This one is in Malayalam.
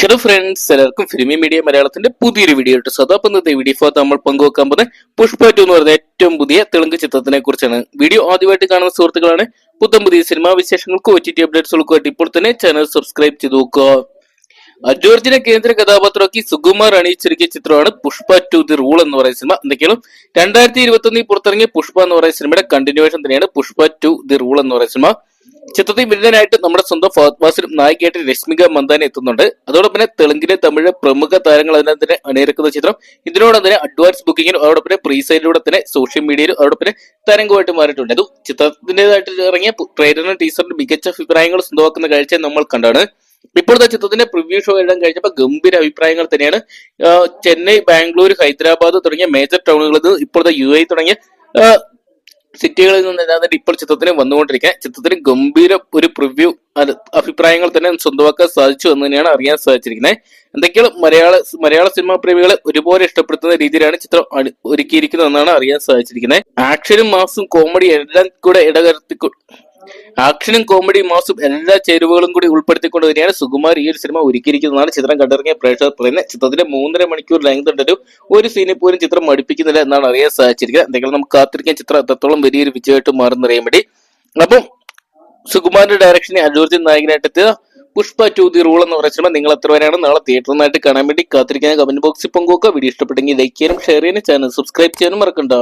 ഹലോ ഫ്രണ്ട്സ് എല്ലാവർക്കും ഫിലിമി മീഡിയ മലയാളത്തിന്റെ പുതിയൊരു വീഡിയോ ഇട്ട് സദാപ്പ് ഇന്നത്തെ വീഡിയോ നമ്മൾ പങ്കുവെക്കാൻ പോകുന്നത് പുഷ്പ എന്ന് പറയുന്ന ഏറ്റവും പുതിയ തെലുങ്ക് ചിത്രത്തിനെ കുറിച്ചാണ്. വീഡിയോ ആദ്യമായിട്ട് കാണുന്ന സുഹൃത്തുക്കളാണ് പുത്തം പുതിയ സിനിമാ വിശേഷങ്ങൾക്ക് ഒ ടി ടി ഇപ്പോൾ തന്നെ ചാനൽ സബ്സ്ക്രൈബ് ചെയ്ത് നോക്കുക. അജോർജിനെ കേന്ദ്ര കഥാപാത്രമാക്കി സുകുമാർ അണിയിച്ചിരിക്കിയ ചിത്രമാണ് പുഷ്പ ടു ദി റൂൾ എന്ന് പറയുന്ന സിനിമ എന്തൊക്കെയാണ്? രണ്ടായിരത്തി ഇരുപത്തി ഒന്നിൽ പുറത്തിറങ്ങിയ പുഷ്പ എന്ന് പറയുന്ന സിനിമയുടെ കണ്ടിന്യൂവേഷൻ തന്നെയാണ് പുഷ്പ ടു ദി റൂൾ എന്ന് പറയുന്ന സിനിമ ചിത്രത്തിൽ വിരുദ്ധനായിട്ട് നമ്മുടെ സ്വന്തം ഫഹദ് നായികയായിട്ട് രശ്മിക മന്ദാന എത്തുന്നുണ്ട്. അതോടൊപ്പം തന്നെ തെലുങ്കിലെ തമിഴ് പ്രമുഖ താരങ്ങൾ അതിനകത്ത് തന്നെ അണിയിറക്കുന്ന ചിത്രം. ഇതിനോടൊപ്പം തന്നെ അഡ്വാൻസ് ബുക്കിങ്ങിനും അതോടൊപ്പം തന്നെ പ്രീസൈഡിലൂടെ തന്നെ സോഷ്യൽ മീഡിയയിലും അതോടൊപ്പം തന്നെ തരംഗമായിട്ട് മാറിയിട്ടുണ്ട്. അത് ചിത്രത്തിന്റെതായിട്ട് ഇറങ്ങിയ ട്രെയിലറിനും ടീച്ചറിനും മികച്ച അഭിപ്രായങ്ങൾ സ്വന്തമാക്കുന്ന കാഴ്ച നമ്മൾ കണ്ടാണ്. ഇപ്പോഴത്തെ ചിത്രത്തിന്റെ പ്രിവ്യൂ ഷോ എഴുതാൻ കഴിഞ്ഞപ്പോൾ ഗംഭീര അഭിപ്രായങ്ങൾ തന്നെയാണ്. ചെന്നൈ ബാംഗ്ലൂർ ഹൈദരാബാദ് തുടങ്ങിയ മേജർ ടൗണുകളിൽ നിന്ന് ഇപ്പോഴത്തെ യു എ തുടങ്ങിയ ആ, സിറ്റികളിൽ നിന്ന് ഏതാണ്ട് ഇപ്പോൾ ചിത്രത്തിന് വന്നുകൊണ്ടിരിക്കാൻ ചിത്രത്തിന് ഗംഭീര ഒരു പ്രിവ്യൂ അഭിപ്രായങ്ങൾ തന്നെ സ്വന്തമാക്കാൻ സാധിച്ചു എന്ന് തന്നെയാണ് അറിയാൻ സാധിച്ചിരിക്കുന്നത്. എന്തൊക്കെയാണ് മലയാള മലയാള സിനിമാ പ്രേമികളെ ഒരുപോലെ ഇഷ്ടപ്പെടുത്തുന്ന രീതിയിലാണ് ചിത്രം ഒരുക്കിയിരിക്കുന്നത് ഒരുക്കിയിരിക്കുന്നതെന്നാണ് അറിയാൻ സാധിച്ചിരിക്കുന്നത്. ആക്ഷനും മാസും കോമഡി എല്ലാം കൂടെ ഇടകലർത്തി ആക്ഷനും കോമഡി മാസും എല്ലാ ചേരുവകളും കൂടി ഉൾപ്പെടുത്തിക്കൊണ്ട് തന്നെയാണ് സുകുമാർ ഈ ഒരു സിനിമ ഒരുക്കിയിരിക്കുന്നതാണ്. ചിത്രം കണ്ടിറങ്ങിയ പ്രേക്ഷകർ പറയുന്നത് ചിത്രത്തിന്റെ മൂന്നര മണിക്കൂർ ലെങ്ത് ഉണ്ടൊരു ഒരു സീനിൽ പോലും ചിത്രം മടുപ്പിക്കുന്നില്ല എന്നാണ് അറിയാൻ സാധിച്ചിരിക്കുന്നത് എന്തെങ്കിലും നമുക്ക് കാത്തിരിക്കാൻ ചിത്രം എത്രത്തോളം വലിയൊരു വിജയമായിട്ട് മാറുന്നറിയാൻ വേണ്ടി. അപ്പം സുകുമാറിന്റെ ഡയറക്ഷനെ അല്ലൂർജൻ നായകനായിട്ട് എത്തിയ പുഷ്പ ടു ദി റൂൾ എന്ന് സിനിമ നിങ്ങൾ എത്ര വരെയാണ് നാളെ തിയേറ്ററിനായിട്ട് കാണാൻ വേണ്ടി കാത്തിരിക്കാൻ കമന്റ് ബോക്സിൽ പങ്കുവെക്കുക. വീഡിയോ ഇഷ്ടപ്പെട്ടെങ്കിൽ ലൈക്ക് ചെയ്യാനും ഷെയർ ചെയ്യാനും ചാനൽ സബ്സ്ക്രൈബ് ചെയ്യാനും മറക്കണ്ട.